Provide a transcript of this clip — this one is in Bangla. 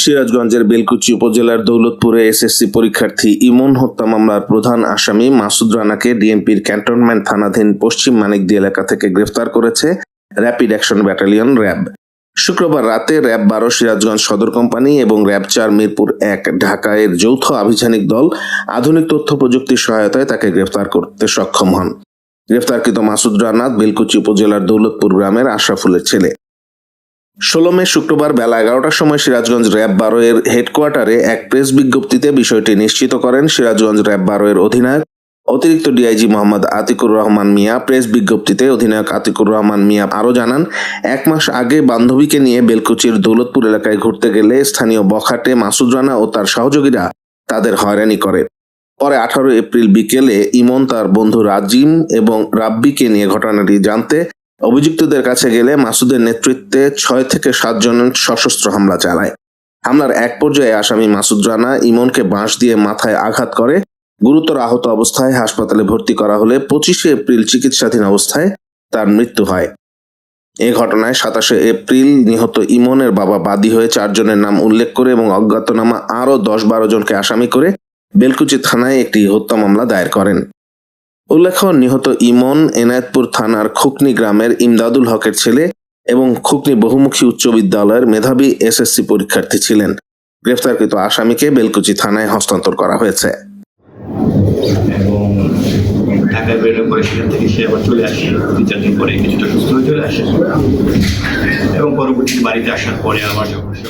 সিরাজগঞ্জের বেলকুচি উপজেলার দৌলতপুরে এসএসসি পরীক্ষার্থী ইমন হত্যা মামলার প্রধান আসামি মাসুদ রানাকে ডিএমপির ক্যান্টনমেন্ট থানাধীন পশ্চিম মানিকদি এলাকা থেকে গ্রেফতার করেছে র্যাপিড অ্যাকশন ব্যাটালিয়ন র্যাব। শুক্রবার রাতে র্যাব বারো সিরাজগঞ্জ সদর কোম্পানি এবং র্যাব চার মিরপুর এক ঢাকায়ের যৌথ আভিযানিক দল আধুনিক তথ্য প্রযুক্তির সহায়তায় তাকে গ্রেফতার করতে সক্ষম হন। গ্রেফতারকৃত মাসুদ রানা বেলকুচি উপজেলার দৌলতপুর গ্রামের আশরাফুলের ছেলে। ষোলো মে শুক্রবার বেলা এগারোটার সময় সিরাজগঞ্জ র্যাব বারো এর হেডকোয়ার্টারে এক প্রেস বিজ্ঞপ্তিতে বিষয়টি নিশ্চিত করেন সিরাজগঞ্জ র্যাব বারো এর অধিনায়ক অতিরিক্ত ডিআইজি মোহাম্মদ আতিকুর রহমান মিয়া। প্রেস বিজ্ঞপ্তিতে অধিনায়ক আতিকুর রহমান মিয়া আরও জানান, এক মাস আগে বান্ধবীকে নিয়ে বেলকুচির দৌলতপুর এলাকায় ঘুরতে গেলে স্থানীয় বখাটে মাসুদ রানা ও তার সহযোগীরা তাদের হয়রানি করে। পরে আঠারো এপ্রিল বিকেলে ইমন তার বন্ধু রাজিম এবং রাব্বিকে নিয়ে ঘটনাটি জানতে অভিযুক্তদের কাছে গেলে মাসুদের নেতৃত্বে ছয় থেকে সাতজন সশস্ত্র হামলা চালায়। হামলার এক পর্যায়ে আসামি মাসুদ রানা ইমনকে বাঁশ দিয়ে মাথায় আঘাত করে। গুরুতর আহত অবস্থায় হাসপাতালে ভর্তি করা হলে পঁচিশে এপ্রিল চিকিৎসাধীন অবস্থায় তার মৃত্যু হয়। এ ঘটনায় সাতাশে এপ্রিল নিহত ইমনের বাবা বাদী হয়ে চারজনের নাম উল্লেখ করে এবং অজ্ঞাতনামা আরও দশ বারো জনকে আসামি করে বেলকুচি থানায় একটি হত্যা মামলা দায়ের করেন। উল্লেখ্য, নিহত ইমন এনায়েতপুর থানার খুকনি গ্রামের ইমদাদুল হকের ছেলে এবং খুকনি বহুমুখী উচ্চ বিদ্যালয়ের মেধাবী এসএসসি পরীক্ষার্থী ছিলেন। গ্রেফতারকৃত আসামিকে বেলকুচি থানায় হস্তান্তর করা হয়েছে। এবং পরবর্তী বাড়িতে আসার পরে আবার যখন সে